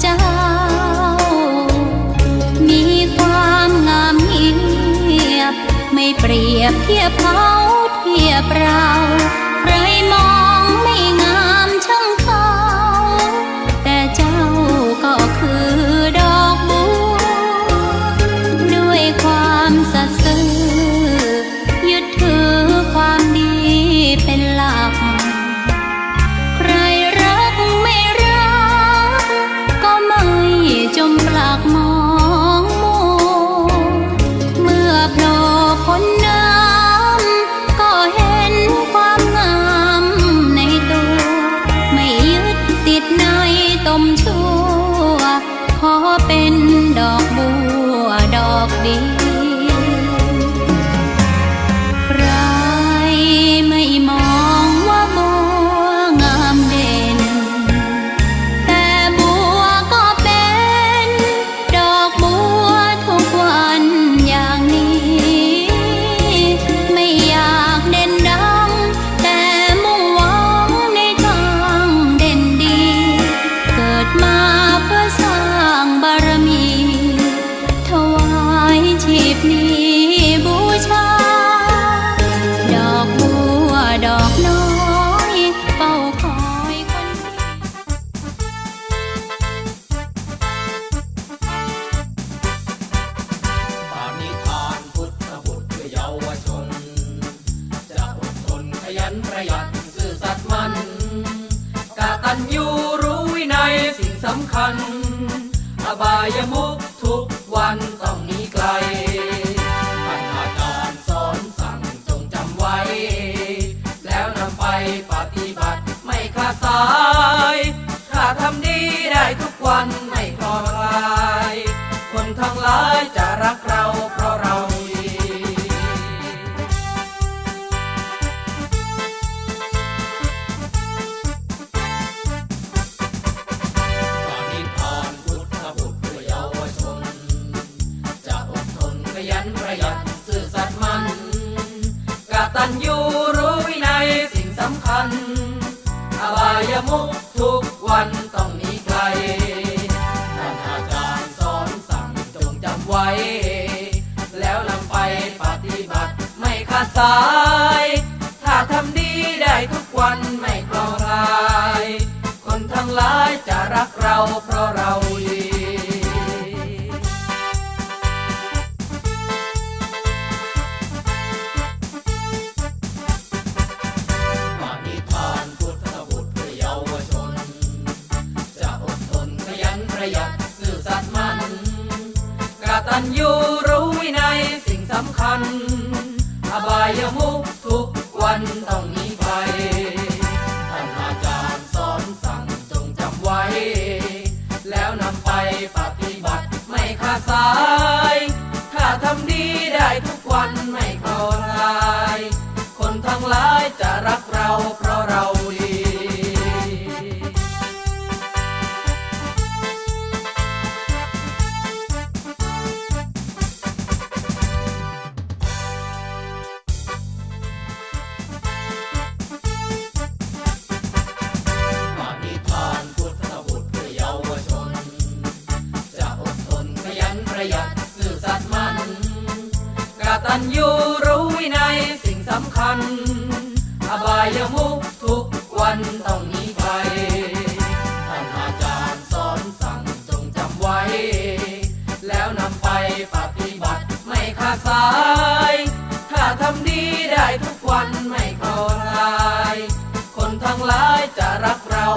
เจ้า มีความงามเงียบ ไม่เปรียบเทียบเขาเทียบเราใครมองไม่ง ขอเป็นดอกบัวดอกเดียว สัตย์มันกาตัญญูรู้วินัยสิ่งสำคัญ อบายมุกทุกวันต้องหนีไกลท่านอาจารย์สอนสั่งจงจำไว้ แล้วนำไปปฏิบัติไม่ขาดสาย นขยันประหยัดซื่อสัตย์มันกตัญญูรู้วินัยสิ่งสำคัญอบายมุขทุกวันต้องหนีไกลท่านอาจารย์สอนสั่งจงจำไว้ แล้วนำไปปฏิบัติไม่ขาดสาย ถ้าทำดีได้ทุกวันไม่กลอลาย คนทั้งหลายจะรักเราเพราะำคัญ อบายมุกทุกวันต้องมีไปท่านอาจารย์สอนสั่งจงจำไว้ แล้วนำไปปฏิบัติไม่ขาดสาย ถ้าทำดีได้ทุกวันไม่คลอลาย คนทั้งหลายจะรักเรา สัตย์มันกตันยูรู้วินัยสิ่งสำคัญ อบายมุขทุกวันต้องมีไปท่านอาจารย์สอนสั่งจงจำไว้ แล้วนำไปปฏิบัติไม่ขาดสาย ถ้าทำดีได้ทุกวันไม่เข้าลาย คนทั้งหลายจะรักเรา